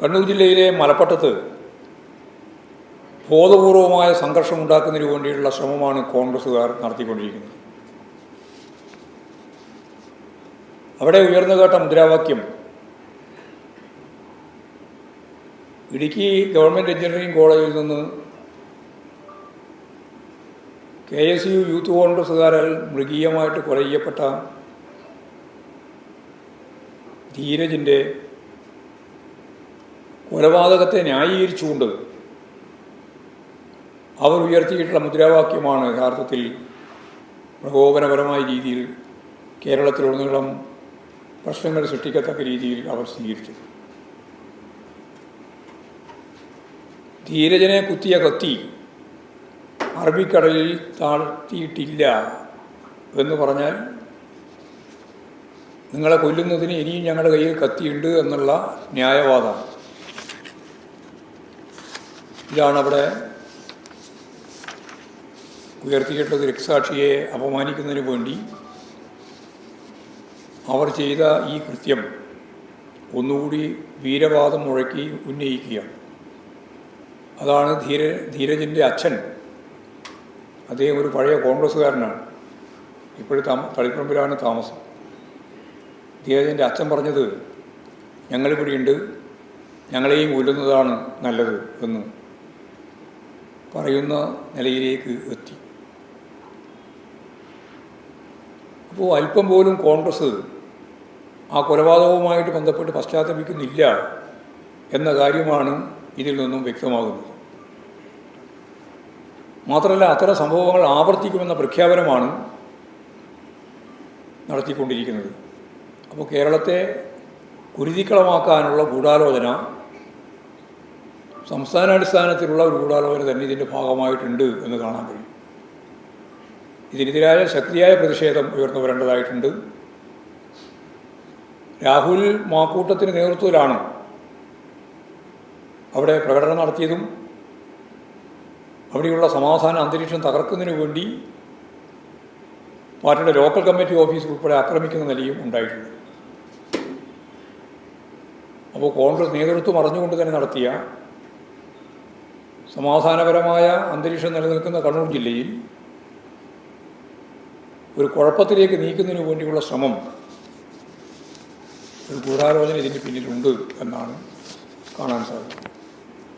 കണ്ണൂർ ജില്ലയിലെ മലപ്പട്ടത്ത് ബോധപൂർവമായ സംഘർഷം ഉണ്ടാക്കുന്നതിന് വേണ്ടിയുള്ള ശ്രമമാണ് കോൺഗ്രസ്സുകാർ നടത്തിക്കൊണ്ടിരിക്കുന്നത്. അവിടെ ഉയർന്നു കേട്ട മുദ്രാവാക്യം ഇടുക്കി ഗവൺമെന്റ് എഞ്ചിനീയറിംഗ് കോളേജിൽ നിന്ന് കെ എസ് യു യൂത്ത് കോൺഗ്രസ്സുകാരാൽ മൃഗീയമായിട്ട് കൊല ചെയ്യപ്പെട്ട ധീരജിന്റെ കൊലപാതകത്തെ ന്യായീകരിച്ചുകൊണ്ട് അവർ ഉയർത്തിയിട്ടുള്ള മുദ്രാവാക്യമാണ് യഥാർത്ഥത്തിൽ പ്രകോപനപരമായ രീതിയിൽ കേരളത്തിലുടനീളം പ്രശ്നങ്ങൾ സൃഷ്ടിക്കത്തക്ക രീതിയിൽ അവർ സ്വീകരിച്ചത്. ധീരജനെ കുത്തിയ കത്തി അറബിക്കടലിൽ താഴ്ത്തിയിട്ടില്ല എന്ന് പറഞ്ഞാൽ നിങ്ങളെ കൊല്ലുന്നതിന് ഇനിയും ഞങ്ങളുടെ കയ്യിൽ കത്തിയുണ്ട് എന്നുള്ള ന്യായവാദമാണ്. ഇതാണ് അവിടെ ഉയർത്തിയിട്ടുള്ള രക്തസാക്ഷിയെ അപമാനിക്കുന്നതിന് വേണ്ടി അവർ ചെയ്ത ഈ കൃത്യം ഒന്നുകൂടി വീരവാദം മുഴക്കി ഉന്നയിക്കുക അതാണ് ധീര ധീരജിന്റെ അച്ഛൻ. അദ്ദേഹം ഒരു പഴയ കോൺഗ്രസ്സുകാരനാണ്. ഇപ്പോഴും താമ തളിപ്പറമ്പിലാണ് താമസം. ധീരജിന്റെ അച്ഛൻ പറഞ്ഞത് ഞങ്ങളിവിടെയുണ്ട് ഞങ്ങളെയും കൊല്ലുന്നതാണ് നല്ലത് എന്ന്. പറയുന്ന നിലയിലേക്ക് എത്തി. അപ്പോൾ അല്പം പോലും കോൺഗ്രസ് ആ കൊലപാതകവുമായിട്ട് ബന്ധപ്പെട്ട് പശ്ചാത്തപിക്കുന്നില്ല എന്ന കാര്യമാണ് ഇതിൽ നിന്നും വ്യക്തമാകുന്നത്. മാത്രമല്ല അത്തരം സംഭവങ്ങൾ ആവർത്തിക്കുമെന്ന പ്രഖ്യാപനമാണ് നടത്തിക്കൊണ്ടിരിക്കുന്നത്. അപ്പോൾ കേരളത്തെ കുരുതിക്കളമാക്കാനുള്ള ഗൂഢാലോചന സംസ്ഥാനാടിസ്ഥാനത്തിലുള്ള ഒരു ഗൂഢാലോചന തന്നെ ഇതിന്റെ ഭാഗമായിട്ടുണ്ട് എന്ന് കാണാൻ കഴിയും. ഇതിനെതിരായ ശക്തിയായ പ്രതിഷേധം ഉയർന്നു വരേണ്ടതായിട്ടുണ്ട്. രാഹുൽ മാക്കൂട്ടത്തിന് നേതൃത്വത്തിലാണ് അവിടെ പ്രകടനം നടത്തിയതും അവിടെയുള്ള സമാധാന അന്തരീക്ഷം തകർക്കുന്നതിന് വേണ്ടി പാർട്ടിയുടെ ലോക്കൽ കമ്മിറ്റി ഓഫീസ് ഉൾപ്പെടെ ആക്രമിക്കുന്ന നിലയും ഉണ്ടായിട്ടുണ്ട്. അപ്പോൾ കോൺഗ്രസ് നേതൃത്വം അറിഞ്ഞുകൊണ്ട് തന്നെ നടത്തിയ സമാധാനപരമായ അന്തരീക്ഷം നിലനിൽക്കുന്ന കണ്ണൂർ ജില്ലയിൽ ഒരു കുഴപ്പത്തിലേക്ക് നീക്കുന്നതിന് വേണ്ടിയുള്ള ശ്രമം ഒരു ഗൂഢാലോചന ഇതിന്റെ പിന്നിലുണ്ട് എന്നാണ് കാണാൻ സാധിക്കുന്നത്.